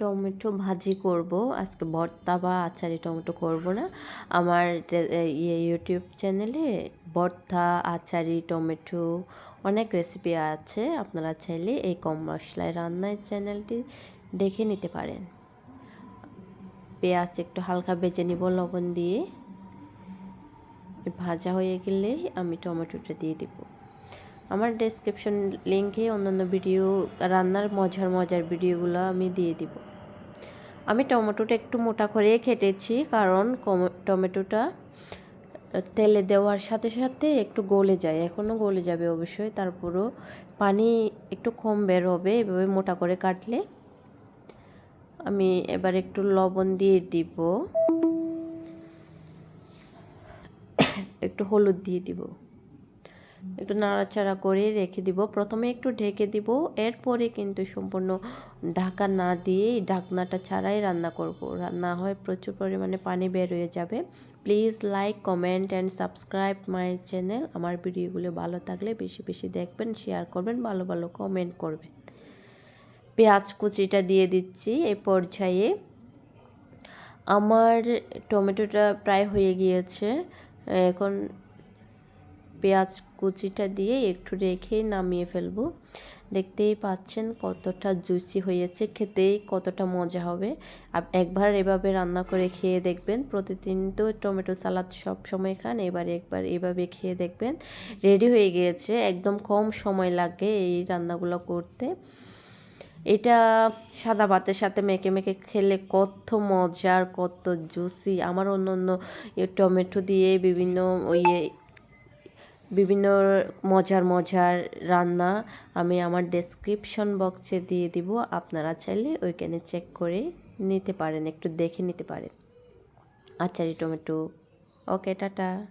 Tomato ভাজি করব। আজকে ভর্তা বা আচারি টমেটো করব না। আমার ইয়ে ইউটিউব চ্যানেলে ভর্তা, আচারি, টমেটো অনেক রেসিপি আছে। আপনারা চাইলে এই কম মশলায় রান্নার চ্যানেলটি দেখে নিতে পারেন। পেঁয়াজ একটু হালকা বেজে নিব লবণ দিয়ে। ভাজা হয়ে গেলেই আমি টমেটোটা দিয়ে দিব। আমার ডেসক্রিপশন লিঙ্কে অন্যান্য ভিডিও রান্নার মজার মজার ভিডিওগুলো আমি দিয়ে দিব। আমি টমেটোটা একটু মোটা করে কেটেছি কারণ টমেটোটা তেলে দেওয়ার সাথে সাথে একটু গলে যায় এখনও গলে যাবে অবশ্যই, তারপরও পানি একটু কম বের হবে, এভাবে মোটা করে কাটলে। আমি এবার একটু লবণ দিয়ে দিব। একটু হলুদ দিয়ে দিব। একটু নাড়াচাড়া করে রেখে দিব। প্রথমে একটু ঢেকে দিব। এরপরে কিন্তু সম্পূর্ণ ঢাকা না দিয়েই ঢাকনাটা ছাড়াই রান্না করব। রান্না হয় প্রচুর পরিমাণে পানি বের হয়ে যাবে। Please like, comment and subscribe my channel. আমার ভিডিওগুলো ভালো থাকলে বেশি বেশি দেখবেন, শেয়ার করবেন, ভালো ভালো কমেন্ট করবেন। পেঁয়াজ কুচিটা দিয়ে দিচ্ছি এই পর্যায়ে। আমার টমেটোটা প্রায় হয়ে গিয়েছে। এখন পেঁয়াজ কুচিটা দিয়ে একটু রেখেই নামিয়ে ফেলব। দেখতেই পাচ্ছেন কতটা জুসি হয়েছে খেতেই কতটা মজা হবে। একবার এভাবে রান্না করে খেয়ে দেখবেন। প্রতিদিন তো টমেটো সালাদ সব সময় খান, এবার একবার এভাবে খেয়ে দেখবেন। রেডি হয়ে গিয়েছে, একদম কম সময় লাগে এই রান্নাগুলো করতে। এটা সাদা ভাতের সাথে মেখে মেখে খেলে কত মজার, কত জুসি। আমার অন্য অন্য টমেটো দিয়ে বিভিন্ন ইয়ে বিভিন্ন মজার মজার রান্না আমি আমার ডেসক্রিপশন বক্সে দিয়ে দিব। আপনারা চাইলে ওইখানে চেক করে নিতে পারেন, একটু দেখে নিতে পারেন। আচারি টমেটো। Okay tata.